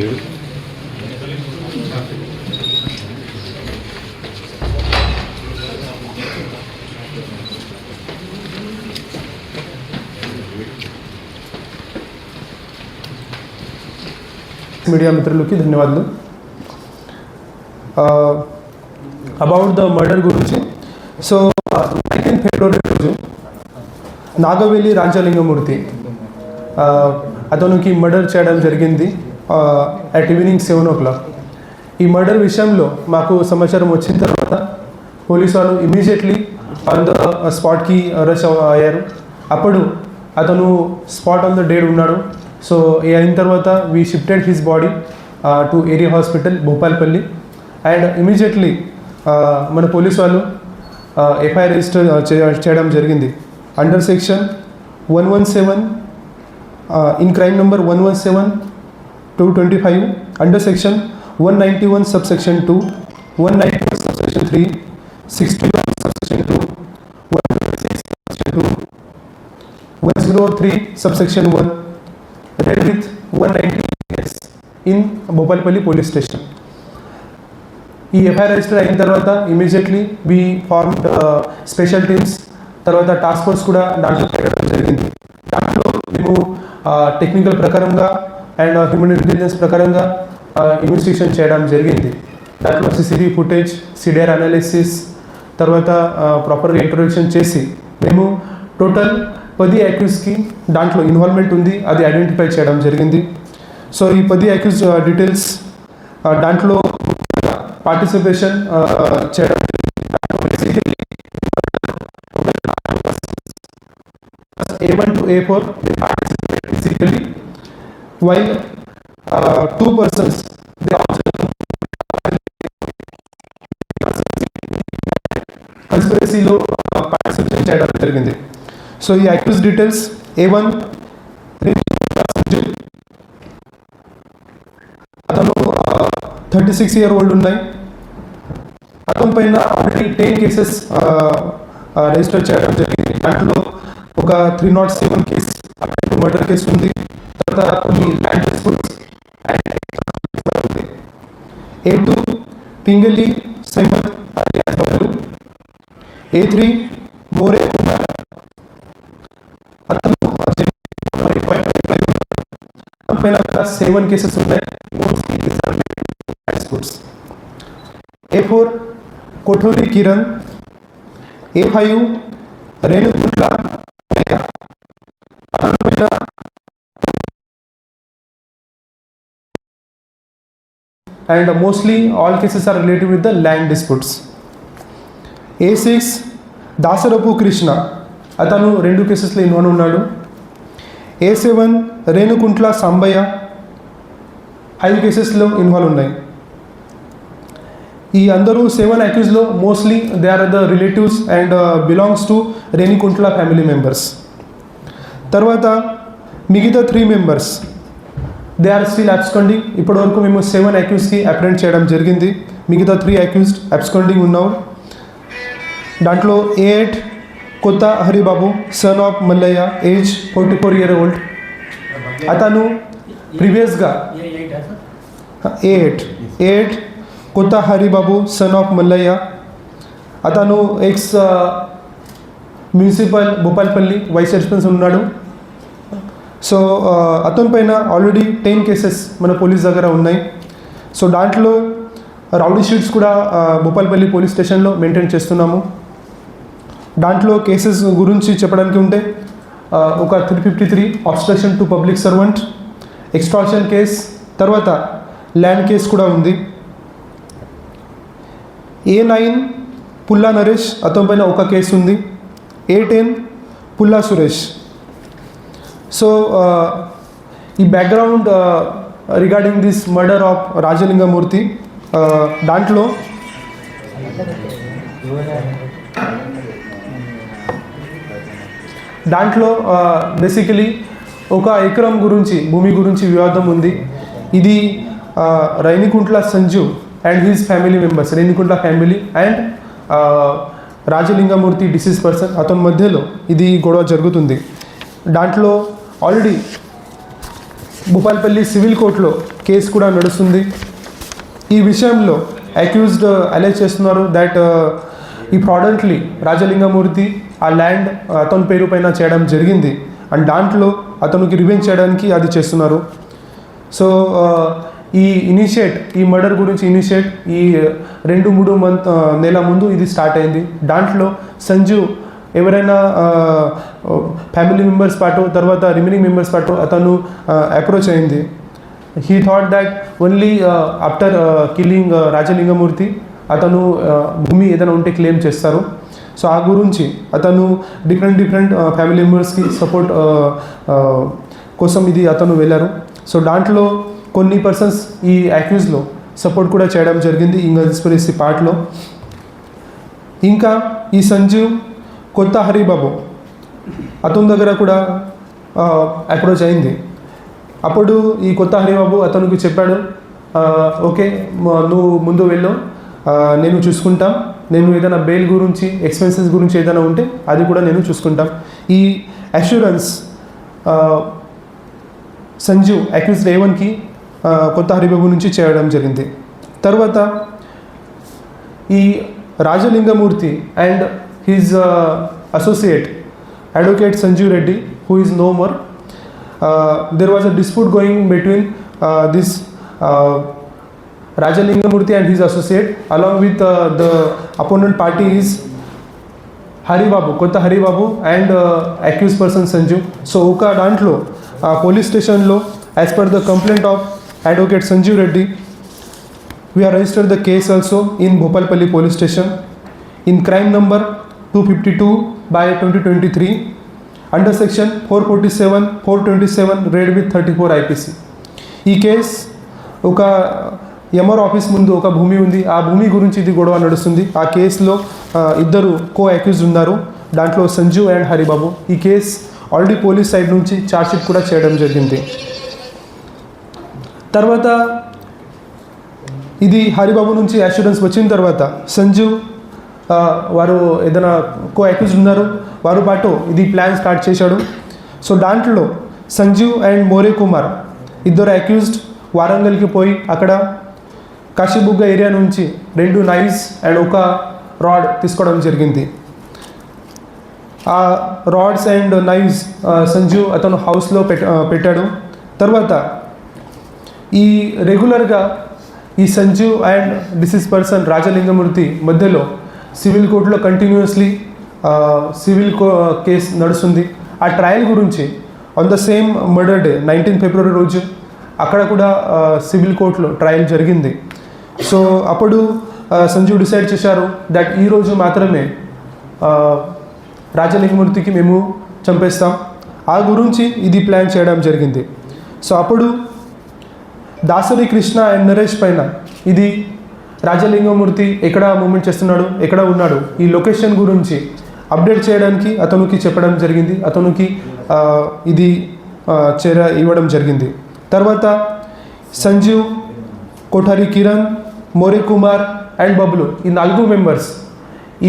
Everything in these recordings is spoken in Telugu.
ఏడు మీడియా మిత్రులకి ధన్యవాదాలు. అబౌట్ ద మర్డర్ గురించి. సో నైన్టీన్ ఫిబ్రవరి రోజు నాగవేలి రాజలింగమూర్తి అతనికి మర్డర్ చేయడం జరిగింది at evening seven o'clock ఈ మర్డర్ విషయంలో మాకు సమాచారం వచ్చిన తర్వాత పోలీసు వాళ్ళు ఇమీడియట్లీ ఆన్ ద స్పాట్కి రష్ అయ్యారు. అప్పుడు అతను స్పాట్ ఆన్ ద డేడ్ ఉన్నాడు. సో అయిన తర్వాత we shifted his body to area hospital Bhupalpalli. And immediately మన పోలీస్ వాళ్ళు ఎఫ్ఐఆర్ రిజిస్టర్ చేయడం జరిగింది under section one one seven in crime number one one seven two twenty five under section one ninety one sub section two one ninety one sub section three sixty 3 subsection 1 read with 190 days in Bhopalpalli police station. ఈ ఎఫ్ఐఆర్ రిజిస్టర్ అయిన తర్వాత immediately B form special teams తర్వాత టాస్క్ ఫోర్స్ కూడా దాంట్లో పెట్టడం జరిగింది దాంట్లో మేము uh, టెక్నికల్ ప్రకారంగా అండ్ హ్యూమన్ ఇంటెలిజెన్స్ ప్రకారంగా uh, ఇన్వెస్టిగేషన్ చేయడం జరిగింది దాంట్లో సిసిటీవీ ఫుటేజ్ సిడిఆర్ అనాలిసిస్ తర్వాత uh, ప్రాపర్గా ఇంట్రొడక్షన్ చేసి మేము టోటల్ పది యాక్యూస్కి దాంట్లో ఇన్వాల్వ్మెంట్ ఉంది అది ఐడెంటిఫై చేయడం జరిగింది. సో ఈ పది యాక్యూస్ డీటెయిల్స్ uh, uh, దాంట్లో పార్టిసిపేషన్ చేయడం A one two A four physically while two persons కన్స్పిరసీలో participation చేయడం జరిగింది. సో ఈ యాక్యూస్ డీటెయిల్స్ ఏ వన్ అతను థర్టీ సిక్స్ ఇయర్ ఓల్డ్ ఉన్నాయి. అతని పైన ఆల్రెడీ టెన్ కేసెస్ రిజిస్టర్ చేయడం జరిగింది. దాంట్లో ఒక three not seven case murder case ఉంది. తర్వాత కొన్ని land disputes A two Pingali సైమత్ A three More seven cases ఉన్నాయి. Mostly disputes A four Kothari Kiran A five Renukuntla and mostly all cases are relative with the land disputes A six Dasarapu Krishna అతను రెండు కేసెస్లో ఇన్వాల్వ్ ఉన్నాడు. ఏ సెవెన్ రేణుకుంట్ల సంబయ్య ఐదు కేసెస్లో ఇన్వాల్వ్ ఉన్నాయి. ఈ అందరూ seven అక్యూజ్లో mostly they are the relatives and belongs to Renikuntla family members తర్వాత మిగతా three members they are still absconding ఇప్పటివరకు మేము సెవెన్ అక్యూస్కి అప్రెంట్ చేయడం జరిగింది. మిగతా త్రీ అక్యూస్డ్ అబ్స్కండింగ్ ఉన్నాం. దాంట్లో A eight Kotha Haribabu son of Mallaiah age forty four year old అతను ప్రీవియస్గా ఏ eight eight Kotha Haribabu son of Mallaiah అతను ex municipal Bhupalpally vice chairman ఉన్నాడు. సో uh, అతని పైన ఆల్రెడీ టెన్ కేసెస్ మన పోలీస్ దగ్గర ఉన్నాయి. సో దాంట్లో రౌడీ షీట్స్ కూడా uh, భూపాల్పల్లి పోలీస్ స్టేషన్లో మెయింటైన్ చేస్తున్నాము. దాంట్లో కేసెస్ గురించి చెప్పడానికి ఉంటే uh, ఒక three fifty three obstruction to public servant extraction case తర్వాత ల్యాండ్ కేస్ కూడా ఉంది. ఏ నైన్ పుల్లా నరేష్ అతని పైన ఒక కేసు ఉంది. A ten Pulla Suresh. So ఈ background regarding this murder of Rajalingamurthy దాంట్లో దాంట్లో బేసికలీ ఒక ఎకరం గురించి భూమి గురించి వివాదం ఉంది. ఇది Renikuntla Sanju and his family members Renikuntla family and Rajalingamurthy deceased person అతని మధ్యలో ఇది గొడవ జరుగుతుంది. దాంట్లో ఆల్రెడీ భూపాల్పల్లి సివిల్ కోర్టులో కేసు కూడా నడుస్తుంది. ఈ విషయంలో అక్యూజ్డ్ అలెజ్ చేస్తున్నారు దట్ ఈ ప్రాడక్ట్లీ రాజలింగమూర్తి ఆ ల్యాండ్ అతని పేరు పైన చేయడం జరిగింది. అండ్ దాంట్లో అతనికి రివెంజ్ చేయడానికి అది చేస్తున్నారు. సో ఈ ఇనిషియేట్ ఈ మర్డర్ గురించి ఇనిషియేట్ ఈ రెండు మూడు మంత్ నెల ముందు ఇది స్టార్ట్ అయింది. దాంట్లో సంజు ఎవరైనా ఫ్యామిలీ మెంబర్స్ పాటు తర్వాత రిమైనింగ్ మెంబర్స్ పాటు అతను అప్రోచ్ అయింది. He thought that only after killing Rajalingamurthy అతను భూమి ఏదైనా ఉంటే క్లెయిమ్ చేస్తారు. సో ఆ గురించి అతను డిఫరెంట్ డిఫరెంట్ ఫ్యామిలీ మెంబర్స్కి సపోర్ట్ కోసం ఇది అతను వెళ్ళారు. సో దాంట్లో కొన్ని పర్సన్స్ ఈ యాక్యూజ్లో సపోర్ట్ కూడా చేయడం జరిగింది ఈ కన్స్పిరసీ పార్ట్లో ఇంకా ఈ సంజీవ్ కొత్త హరిబాబు అతని దగ్గర కూడా అప్రోచ్ అయింది. అప్పుడు ఈ కొత్త హరిబాబు అతనికి చెప్పాడు ఓకే నువ్వు ముందు వెళ్ళు నేను చూసుకుంటాం. నేను ఏదైనా బెయిల్ గురించి ఎక్స్పెన్సెస్ గురించి ఏదైనా ఉంటే అది కూడా నేను చూసుకుంటాం. ఈ అష్యూరెన్స్ సంజీవ్ అక్యూజ్ రేవన్కి కొత్త హరిబాబు నుంచి చేయడం జరిగింది. తర్వాత ఈ Rajalingamurthy and his associate advocate Sanjeev Reddy who is no more there was a dispute going between this Rajalingamurthy and his associate along with the opponent party is Haribabu Kotha Haribabu and accused person Sanjeev. So ఒక దాంట్లో పోలీస్ స్టేషన్లో as per the complaint of advocate Sanjeev Reddy we in registered the case also in Bhopalpalli police station in crime number 252 by 2023 under section 447 427 read with 34 IPC ఈ కేస్ ఒక ఎంఆర్ ఆఫీస్ ముందు ఒక భూమి ఉంది. ఆ భూమి గురించి ఇది గొడవ నడుస్తుంది. ఆ కేసులో ఇద్దరు కో అక్యూజ్ ఉన్నారు. దాంట్లో సంజు అండ్ హరిబాబు. ఈ కేస్ ఆల్రెడీ పోలీస్ సైడ్ నుంచి ఛార్జ్షీట్ కూడా చేయడం జరిగింది. తర్వాత ఇది హరిబాబు నుంచి అష్యూరెన్స్ వచ్చిన తర్వాత సంజు వారు ఏదైనా కో అక్యూజ్ ఉన్నారు వారు పాటు ఇది ప్లాన్ స్టార్ట్ చేశాడు. సో దాంట్లో సంజీవ్ అండ్ మోరే కుమార్ ఇద్దరు అక్యూజ్డ్ వారంగల్కి పోయి అక్కడ కాశీబుగ్గ ఏరియా నుంచి రెండు నైఫ్స్ అండ్ ఒక రాడ్ తీసుకోవడం జరిగింది. ఆ రాడ్స్ అండ్ నైవ్స్ సంజు అతను హౌస్లో పెట్ పెట్టాడు. తర్వాత ఈ రెగ్యులర్గా ఈ Sanju and deceased person Rajalingamurthy మధ్యలో సివిల్ కోర్టులో కంటిన్యూస్లీ సివిల్ కో కేసు నడుస్తుంది. ఆ ట్రయల్ గురించి on the same murder day nineteen ఫిబ్రవరి రోజు అక్కడ కూడా సివిల్ కోర్టులో ట్రయల్ జరిగింది. సో అప్పుడు సంజు సంజీవ్ డిసైడ్ చేశారు దట్ ఈ రోజు మాత్రమే రాజలింగమూర్తికి మేము చంపేస్తాం. ఆ గురించి ఇది ప్లాన్ చేయడం జరిగింది. సో అప్పుడు దాసరి కృష్ణ అండ్ నరేష్ పైన ఇది రాజలింగమూర్తి ఎక్కడ మూమెంట్ చేస్తున్నాడు ఎక్కడ ఉన్నాడు ఈ లొకేషన్ గురించి అప్డేట్ చేయడానికి అతనికి చెప్పడం జరిగింది. అతనికి ఇది చేర ఇవ్వడం జరిగింది. తర్వాత సంజీవ్ కోఠారి కిరణ్ మోరే కుమార్ అండ్ బబ్లు ఈ నాలుగు మెంబర్స్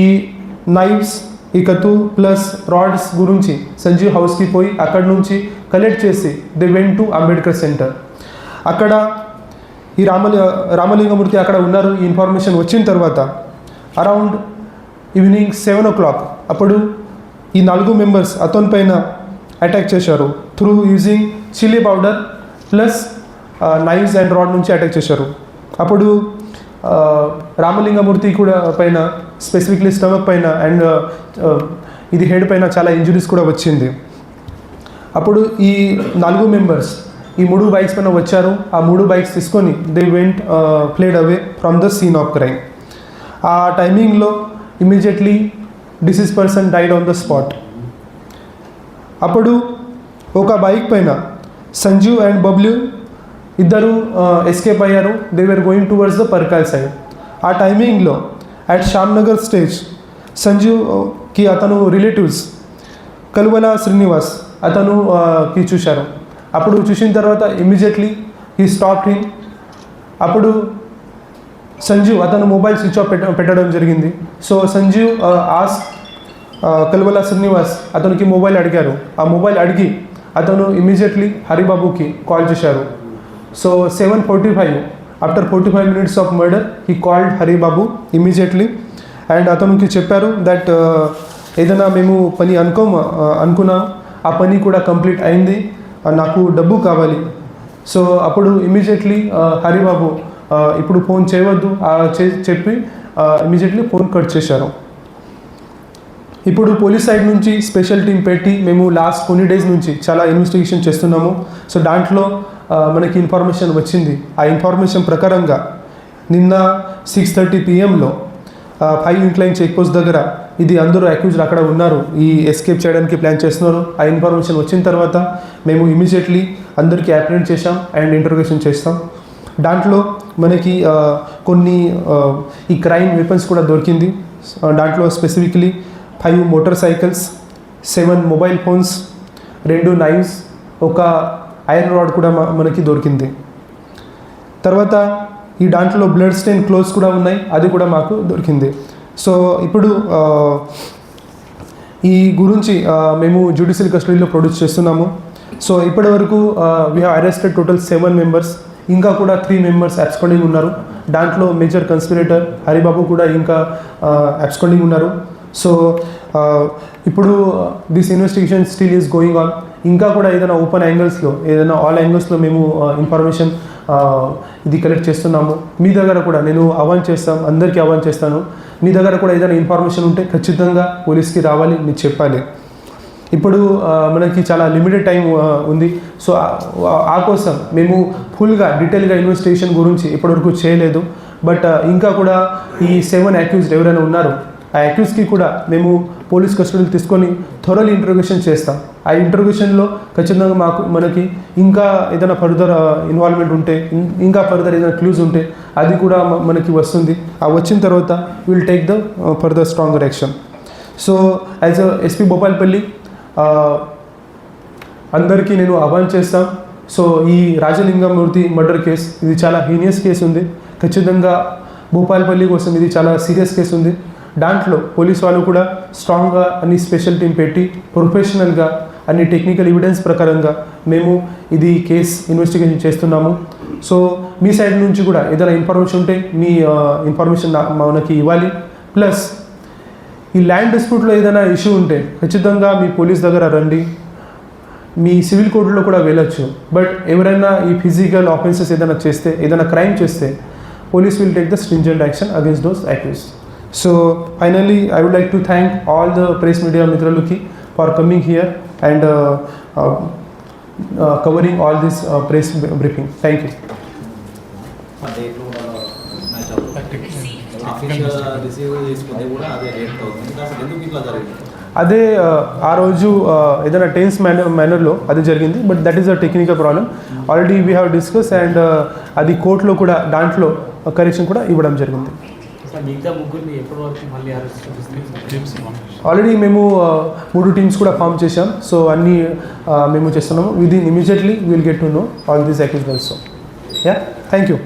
ఈ నైవ్స్ ఈ కత్తు ప్లస్ రాడ్స్ గురించి సంజీవ్ హౌస్కి పోయి అక్కడ నుంచి కలెక్ట్ చేసి they went to Ambedkar centre. అక్కడ ఈ రామలి రామలింగమూర్తి అక్కడ ఉన్నారు ఈ ఇన్ఫర్మేషన్ వచ్చిన తర్వాత around evening seven o'clock అప్పుడు ఈ నాలుగు మెంబర్స్ అతని పైన అటాక్ చేశారు. Through using chilli powder plus knives and rod నుంచి అటాక్ చేశారు. అప్పుడు రామలింగమూర్తి కూడా పైన స్పెసిఫిక్లీ స్టమక్ పైన అండ్ ఇది హెడ్ పైన చాలా ఇంజురీస్ కూడా వచ్చింది. అప్పుడు ఈ నాలుగు మెంబర్స్ ఈ మూడు బైక్స్ పైన వచ్చారు. ఆ మూడు బైక్స్ తీసుకొని they went fled away from the scene of crime ఆ టైమింగ్లో immediately deceased person died on the spot అప్పుడు ఒక బైక్ పైన సంజీవ్ అండ్ బబ్ల్యూ ఇద్దరు ఎస్కేప్ అయ్యారు. They were going towards the Parkal side ఆ టైమింగ్లో అట్ శ్యామ్నగర్ స్టేజ్ సంజీవ్కి అతను రిలేటివ్స్ కలువల శ్రీనివాస్ అతను కి చూశారు. అప్పుడు చూసిన తర్వాత ఇమ్మీడియట్లీ ఈ స్టాప్ హిమ్ అప్పుడు సంజీవ్ అతను మొబైల్ స్విచ్ ఆఫ్ పెట్ట పెట్టడం జరిగింది. సో సంజీవ్ ఆస్ కలువల శ్రీనివాస్ అతనికి మొబైల్ అడిగారు. ఆ మొబైల్ అడిగి అతను ఇమీడియట్లీ హరిబాబుకి కాల్ చేశారు. So seven forty five after forty five minutes of murder he called Haribabu immediately and అతనికి చెప్పారు దట్ uh, ఏదైనా మేము పని అనుకో uh, అనుకున్నాం ఆ పని కూడా కంప్లీట్ అయింది నాకు డబ్బు కావాలి. సో అప్పుడు ఇమీడియట్లీ హరిబాబు uh, ఇప్పుడు ఫోన్ చేయవద్దు చెప్పి ఇమీడియట్లీ ఫోన్ కట్ చేశారు. ఇప్పుడు పోలీస్ సైడ్ నుంచి స్పెషల్ టీం పెట్టి మేము లాస్ట్ కొన్ని డేస్ నుంచి చాలా ఇన్వెస్టిగేషన్ చేస్తున్నాము. సో దాంట్లో మనకి ఇన్ఫర్మేషన్ వచ్చింది. ఆ ఇన్ఫర్మేషన్ ప్రకారంగా నిన్న సిక్స్ థర్టీ పిఎంలో ఫైవ్ ఇంక్లైన్ చెక్ పోస్ట్ దగ్గర ఇది అందరూ అక్యూజ్డ్ అక్కడ ఉన్నారు. ఈ ఎస్కేప్ చేయడానికి ప్లాన్ చేస్తున్నారు. ఆ ఇన్ఫర్మేషన్ వచ్చిన తర్వాత మేము ఇమీడియట్లీ అందరికీ అప్రెంట్ చేశాం అండ్ ఇంటర్వ్యూషన్ చేస్తాం. దాంట్లో మనకి కొన్ని ఈ క్రైమ్ వెపన్స్ కూడా దొరికింది. దాంట్లో specifically five motor cycles seven mobile phones రెండు నైవ్స్ ఒక ఐరన్ రాడ్ కూడా మనకి దొరికింది. తర్వాత ఈ దాంట్లో బ్లడ్ స్టెయిన్ క్లోత్స్ కూడా ఉన్నాయి అది కూడా మాకు దొరికింది. సో ఇప్పుడు ఈ గురించి మేము జ్యుడిషియల్ కస్టడీలో ప్రొడ్యూస్ చేస్తున్నాము. సో ఇప్పటి వరకు we have arrested total seven members ఇంకా కూడా త్రీ మెంబర్స్ అబ్స్కాండింగ్ ఉన్నారు. దాంట్లో మేజర్ కన్స్పిరేటర్ హరిబాబు కూడా ఇంకా అబ్స్కాండింగ్ ఉన్నారు. సో ఇప్పుడు this investigation still is going on ఇంకా కూడా ఏదైనా ఓపెన్ యాంగిల్స్లో ఏదైనా ఆల్ యాంగిల్స్లో మేము ఇన్ఫర్మేషన్ ఇది కలెక్ట్ చేస్తున్నాము. మీ దగ్గర కూడా నేను అవాన్ చేస్తాం అందరికీ అవాన్ చేస్తాను. మీ దగ్గర కూడా ఏదైనా ఇన్ఫర్మేషన్ ఉంటే ఖచ్చితంగా పోలీస్కి రావాలి మీరు చెప్పాలి. ఇప్పుడు మనకి చాలా లిమిటెడ్ టైం ఉంది. సో ఆ- కోసం మేము ఫుల్గా డీటెయిల్గా ఇన్వెస్టిగేషన్ గురించి ఇప్పటివరకు చేయలేదు. బట్ ఇంకా కూడా ఈ సెవెన్ అక్యూజ్డ్ ఎవరైనా ఉన్నారో ఆ అక్యూస్కి కూడా మేము పోలీస్ కస్టడీలు తీసుకొని థొరలీ ఇంట్రోగేషన్ చేస్తాం. ఆ ఇంట్రోగేషన్లో ఖచ్చితంగా మాకు మనకి ఇంకా ఏదైనా ఫర్దర్ ఇన్వాల్వ్మెంట్ ఉంటే ఇంకా ఫర్దర్ ఏదైనా క్లూజ్ ఉంటే అది కూడా మనకి వస్తుంది. ఆ వచ్చిన తర్వాత will take the further stronger action so as a SP Bhupalpally అందరికీ నేను ఆహ్వాన్ చేస్తాం. సో ఈ రాజలింగమూర్తి మర్డర్ కేసు ఇది చాలా హీనియస్ కేసు ఉంది. ఖచ్చితంగా భూపాల్పల్లి కోసం ఇది చాలా సీరియస్ కేసు ఉంది. దాంట్లో పోలీస్ వాళ్ళు కూడా స్ట్రాంగ్గా అన్ని స్పెషల్ టీం పెట్టి ప్రొఫెషనల్గా అన్ని టెక్నికల్ ఎవిడెన్స్ ప్రకారంగా మేము ఇది కేస్ ఇన్వెస్టిగేషన్ చేస్తున్నాము. సో మీ సైడ్ నుంచి కూడా ఏదైనా ఇన్ఫర్మేషన్ ఉంటే మీ ఇన్ఫర్మేషన్ మనకి ఇవ్వాలి. ప్లస్ ఈ ల్యాండ్ డిస్ప్యూట్లో ఏదైనా ఇష్యూ ఉంటే ఖచ్చితంగా మీ పోలీస్ దగ్గర రండి. మీ సివిల్ కోర్టులో కూడా వెళ్ళొచ్చు. బట్ ఎవరైనా ఈ ఫిజికల్ ఆఫెన్సెస్ ఏదైనా చేస్తే ఏదైనా క్రైమ్ చేస్తే police will take the stringent action against those accused so finally I would like to thank all the press media మిత్రులకి for coming here and covering all this press briefing thank you అదే ఆ, రోజు ఏదైనా టెన్స్ మేనర్ మేనర్లో అది జరిగింది but that is a technical problem already we have discuss and అది కోర్టులో కూడా దాంట్లో కరెక్షన్ కూడా ఇవ్వడం జరిగింది. ఆల్రెడీ మేము మూడు టీమ్స్ కూడా ఫామ్ చేశాం. సో అన్నీ మేము చేస్తున్నాము. Within immediately will get to know all these also yeah thank you